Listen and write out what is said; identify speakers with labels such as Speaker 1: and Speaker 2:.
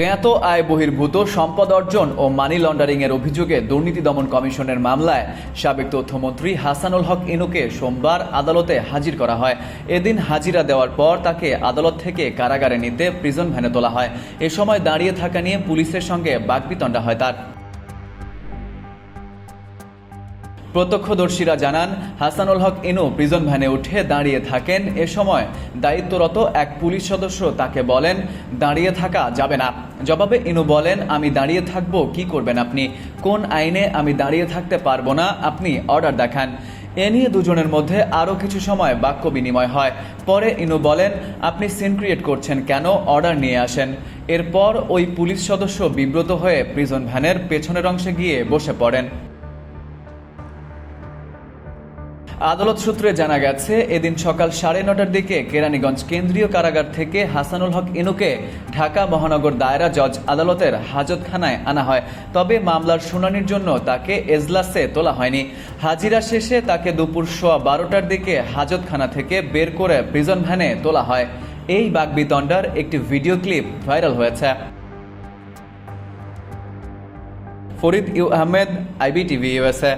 Speaker 1: জ্ঞাত আয় বহির্ভূত সম্পদ অর্জন ও মানি লন্ডারিং এর অভিযোগে দুর্নীতি দমন কমিশনের মামলায় সাবেক তথ্যমন্ত্রী হাসানুল হক ইনুকে সোমবার আদালতে হাজির করা হয়। এদিন হাজিরা দেওয়ার পর তাকে আদালত থেকে কারাগারে নিতে প্রিজন ভ্যানে তোলা হয়। এ সময় দাঁড়িয়ে থাকা নিয়ে পুলিশের সঙ্গে বাকবিতণ্ডা হয় তার। প্রত্যক্ষদর্শীরা জানান, হাসানুল হক ইনু প্রিজন ভ্যানে উঠে দাঁড়িয়ে থাকেন। এ সময় দায়িত্বরত এক পুলিশ সদস্য তাকে বলেন, দাঁড়িয়ে থাকা যাবে না। জবাবে ইনু বলেন, আমি দাঁড়িয়ে থাকব, কি করবেন আপনি? কোন আইনে আমি দাঁড়িয়ে থাকতে পারব না? আপনি অর্ডার দেখান। এ নিয়ে দুজনের মধ্যে আরও কিছু সময় বাক্য বিনিময় হয়। পরে ইনু বলেন, আপনি সিন ক্রিয়েট করছেন কেন? অর্ডার নিয়ে আসেন। এরপর ওই পুলিশ সদস্য বিব্রত হয়ে প্রিজন ভ্যানের পেছনের অংশে গিয়ে বসে পড়েন। আদালত সূত্রে জানা গেছে, এদিন সকাল সাড়ে নটার দিকে কেরানীগঞ্জ কেন্দ্রীয় কারাগার থেকে হাসানুল হক ইনুকে ঢাকা মহানগর দায়রা জজ আদালতের হাজতখানায় আনা হয়। তবে মামলার শুনানির জন্য তাকে এজলাসে তোলা হয়নি। হাজিরা শেষে তাকে দুপুর সোয়া বারোটার দিকে হাজতখানা থেকে বের করে প্রিজন ভ্যানে তোলা হয়। এই বাগবিতণ্ডার একটি ভিডিও ক্লিপ ভাইরাল হয়েছে। Farid U Ahmed, IBTV USA